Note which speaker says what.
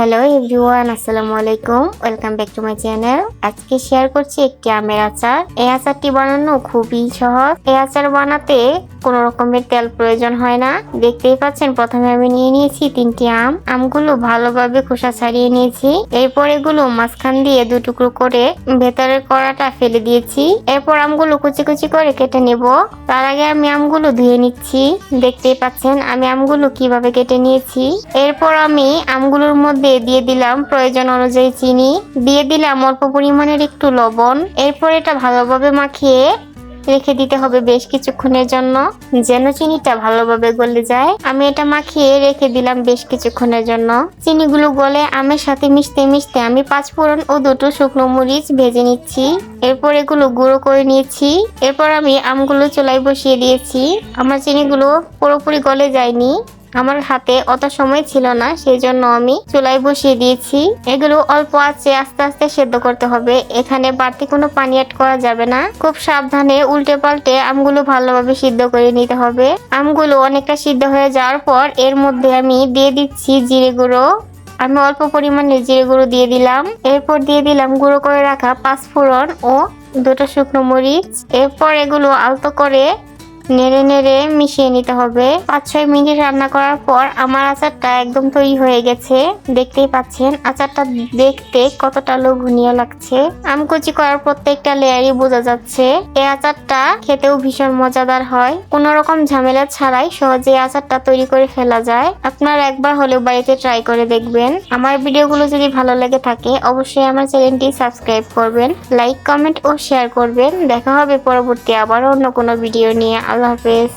Speaker 1: Hello everyone আসসালামু আলাইকুম। Welcome back to my channel আজকে শেয়ার করছি একটি আমের আচার। এই আচারটি বানানো খুবই সহজ। এই আচার বানাতে কোনো রকমের তেল প্রয়োজন হয় না। দেখতেই পাচ্ছেন প্রথমে আমি নিয়ে নিয়েছি তিনটি আম। আমগুলো ভালোভাবে খোসা ছাড়িয়ে নিয়েছি। এরপর এগুলো মাঝখান দিয়ে দু টুকরো করে ভেতরের কড়াটা ফেলে দিয়েছি। এরপর আমগুলো কুচি কুচি করে কেটে নেব। তার আগে আমি আমগুলো ধুয়ে নিচ্ছি। দেখতেই পাচ্ছেন আমি আমগুলো কীভাবে কেটে নিয়েছি। এরপর আমি আমগুলোর মধ্যে দিয়ে দিলাম প্রয়োজন অনুযায়ী চিনি। দিয়ে দিলাম অল্প পরিমাণের একটু লবণ। এরপর এটা ভালোভাবে মাখিয়ে রেখে দিতে হবে বেশ কিছুক্ষণের জন্য। যেন চিনিটা ভালোভাবে গলে যায়। আমি এটা মাখিয়ে রেখে দিলাম বেশ কিছুক্ষণের জন্য। চিনিগুলো গলে আমের সাথে মিশতে মিশতে আমি পাঁচ ফোড়ন ও দুটো শুকনো মরিচ ভেজে নিচ্ছি। এরপর এগুলো গুঁড়ো করে নিয়েছি। এরপর আমি আমগুলো চুলায় বসিয়ে দিয়েছি। আমার চিনিগুলো পুরোপুরি গলে যায়নি। আমার হাতে অত সময় ছিল না সেই জন্য আমি চুলায় বসিয়ে দিয়েছি। এগুলো অল্প আছে, আস্তে আস্তে সেদ্ধ করতে হবে। এখানে বাড়তি কোনো পানি অ্যাড করা যাবে না। খুব সাবধানে উল্টে পাল্টে আমগুলো ভালোভাবে সিদ্ধ করে নিতে হবে। আমগুলো অনেকটা সিদ্ধ হয়ে যাওয়ার পর এর মধ্যে আমি দিয়ে দিচ্ছি জিরে গুঁড়ো। আমি অল্প পরিমাণে জিরে গুঁড়ো দিয়ে দিলাম। এরপর দিয়ে দিলাম গুঁড়ো করে রাখা পাঁচ ফোড়ন ও দুটো শুকনো মরিচ। এরপর এগুলো আলতো করে নেড়ে নেড়ে মিশিয়ে নিতে হবে। পাঁচ, ছয় মিনিট রান্না করার পর আমার আচারটা একদম তৈরি হয়ে গেছে। দেখতেই পাচ্ছেন, আচারটা দেখতে কতটা লোভনীয় লাগছে। আম কুচি করার প্রত্যেকটা লেয়ারই বোঝা যাচ্ছে। এই আচারটা খেতেও ভীষণ মজাদার হয়। কোনো রকম ঝামেলা ছাড়াই সহজে আচারটা তৈরি করে ফেলা যায়। আপনারা একবার হলেও বাড়িতে ট্রাই করে দেখবেন। আমার ভিডিওগুলো যদি ভালো লেগে থাকে, অবশ্যই আমার চ্যানেলটি সাবস্ক্রাইব করবেন লাইক কমেন্ট ও শেয়ার করবেন। দেখা হবে পরবর্তী আবার অন্য কোনো ভিডিও নিয়ে। আল্লাহ হাফেজ।